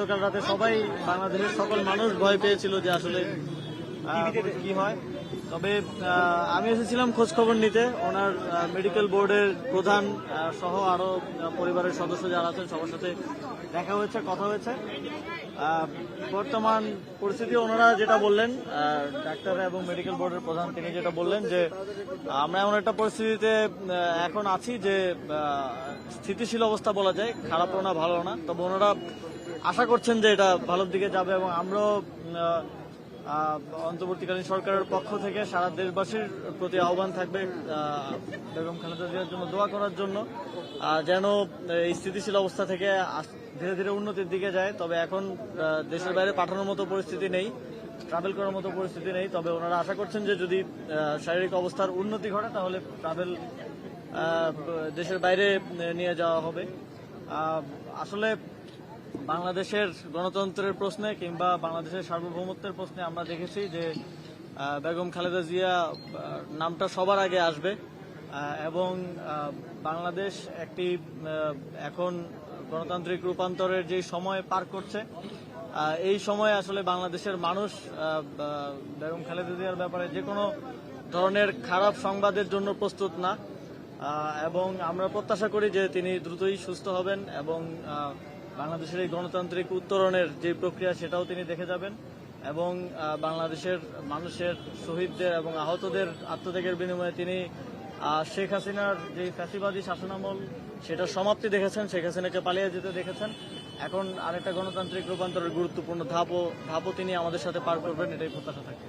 গতকাল রাতে সবাই বাংলাদেশের সকল মানুষ ভয় পেয়েছিল যে আসলে কি হয়। তবে আমি এসেছিলাম খোঁজ খবর নিতে। ওনার মেডিকেল বোর্ডের প্রধান সহ আরও পরিবারের সদস্য যারা আছেন, সবার সাথে দেখা হয়েছে, কথা হয়েছে। বর্তমান পরিস্থিতি ওনারা যেটা বললেন ডাক্তার এবং মেডিকেল বোর্ডের প্রধান তিনি যেটা বললেন যে, আমরা এমন একটা পরিস্থিতিতে এখন আছি যে স্থিতিশীল অবস্থা বলা যায়, খারাপও না ভালো না। তবে ওনারা আশা করছেন যে এটা ভালোর দিকে যাবে এবং আমরাও অন্তর্বর্তীকালীন সরকারের পক্ষ থেকে সারা দেশবাসীর প্রতি আহ্বান থাকবে বেগম খালেদা জিয়ার জন্য দোয়া করার জন্য। যেন এই স্থিতিশীল অবস্থা থেকে ধীরে ধীরে উন্নতির দিকে যায়। তবে এখন দেশের বাইরে পাঠানোর মতো পরিস্থিতি নেই ট্রাভেল করার মতো পরিস্থিতি নেই। তবে ওনারা আশা করছেন যে যদি শারীরিক অবস্থার উন্নতি ঘটে, তাহলে ট্রাভেল দেশের বাইরে নিয়ে যাওয়া হবে। আসলে বাংলাদেশের গণতন্ত্রের প্রশ্নে কিংবা বাংলাদেশের সার্বভৌমত্বের প্রশ্নে আমরা দেখেছি যে বেগম খালেদা জিয়া নামটা সবার আগে আসবে এবং বাংলাদেশ একটি এখন গণতান্ত্রিক রূপান্তরের যে সময় পার করছে এই সময়ে আসলে বাংলাদেশের মানুষ বেগম খালেদা জিয়ার ব্যাপারে যে কোনো ধরনের খারাপ সংবাদের জন্য প্রস্তুত না এবং আমরা প্রত্যাশা করি যে তিনি দ্রুতই সুস্থ হবেন এবং বাংলাদেশের এই গণতান্ত্রিক উত্তরণের যে প্রক্রিয়া, সেটাও তিনি দেখে যাবেন। এবং বাংলাদেশের মানুষের, শহীদদের এবং আহতদের আত্মত্যাগের বিনিময়ে তিনি শেখ হাসিনার যে ফ্যাসিবাদী শাসনামল সেটার সমাপ্তি দেখেছেন, শেখ হাসিনাকে পালিয়ে যেতে দেখেছেন। এখন আরেকটা গণতান্ত্রিক রূপান্তরের গুরুত্বপূর্ণ ধাপও ধাপও তিনি আমাদের সাথে পার করবেন, এটাই প্রত্যাশা থাকে।